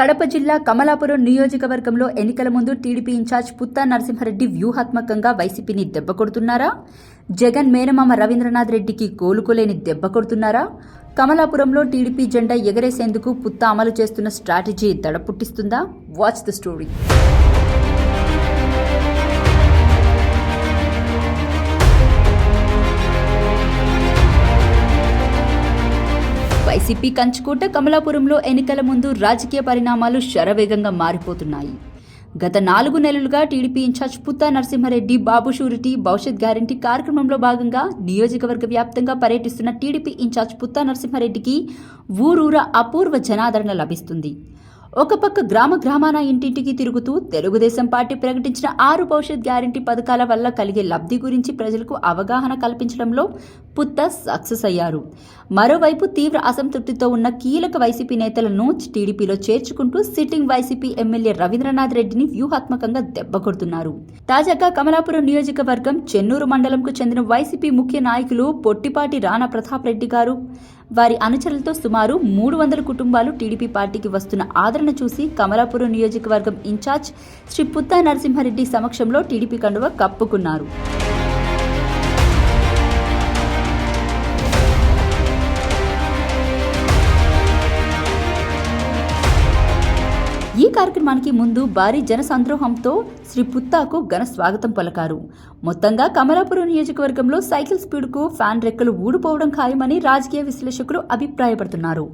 కడప జిల్లా కమలాపురం నియోజకవర్గంలో ఎన్నికల ముందు టీడీపీ ఇన్ఛార్జ్ పుత్తా నరసింహారెడ్డి వ్యూహాత్మకంగా వైసీపీని దెబ్బ కొడుతున్నారా? జగన్ మేనమామ రవీంద్రనాథ్ రెడ్డికి కోలుకోలేని దెబ్బ కొడుతున్నారా? కమలాపురంలో టీడీపీ జెండా ఎగరేసేందుకు పుత్తా అమలు చేస్తున్న స్ట్రాటజీ దడ పుట్టిస్తుందా వాచ్ ద స్టోరీ వైసీపీ కంచుకోట కమలాపురంలో ఎన్నికల ముందు రాజకీయ పరిణామాలు శరవేగంగా మారిపోతున్నాయి. గత నాలుగు నెలలుగా TDP in-charge Putta Narasimha Reddy Babu surety Bhavishyat guarantee కార్యక్రమంలో భాగంగా నియోజకవర్గ వ్యాప్తంగా పర్యటిస్తున్న టీడీపీ ఇన్ఛార్జ్ పుత్తా నరసింహారెడ్డికి ఊరూర అపూర్వ జనాదరణ లభిస్తుంది. ఒక పక్క గ్రామ గ్రామాన ఇంటింటికి తిరుగుతూ తెలుగుదేశం పార్టీ ప్రకటించిన ఆరు భవిష్యత్ గ్యారంటీ పథకాల వల్ల కలిగే లబ్ధి గురించి ప్రజలకు అవగాహన కల్పించడంలో పుత్త సక్సెస్ అయ్యారు. మరోవైపు తీవ్ర అసంతృప్తితో ఉన్న కీలక వైసీపీ నేతలను టీడీపీలో చేర్చుకుంటూ సిట్టింగ్ వైసీపీ ఎమ్మెల్యే రవీంద్రనాథ్ రెడ్డిని వ్యూహాత్మకంగా దెబ్బ కొడుతున్నారు. తాజాగా కమలాపురం నియోజకవర్గం చెన్నూరు మండలంకు చెందిన వైసీపీ ముఖ్య నాయకులు పొట్టిపాటి రాణా ప్రతాప్ రెడ్డి గారు వారి అనుచరులతో సుమారు మూడు వందల కుటుంబాలు టీడీపీ పార్టీకి వస్తున్న ఆదరణ చూసి కమలాపురం నియోజకవర్గం ఇన్ఛార్జ్ శ్రీ పుత్తా నరసింహారెడ్డి సమక్షంలో టీడీపీ కండువ కప్పుకున్నారు. ఈ కార్యక్రమానికి ముందు భారీ జన సంద్రోహంతో శ్రీ పుత్తాకు ఘన స్వాగతం పలకారు. మొత్తంగా కమలాపురం నియోజకవర్గంలో సైకిల్ స్పీడ్కు ఫ్యాన్ రెక్కలు ఊడిపోవడం ఖాయమని రాజకీయ విశ్లేషకులు అభిప్రాయపడుతున్నారు.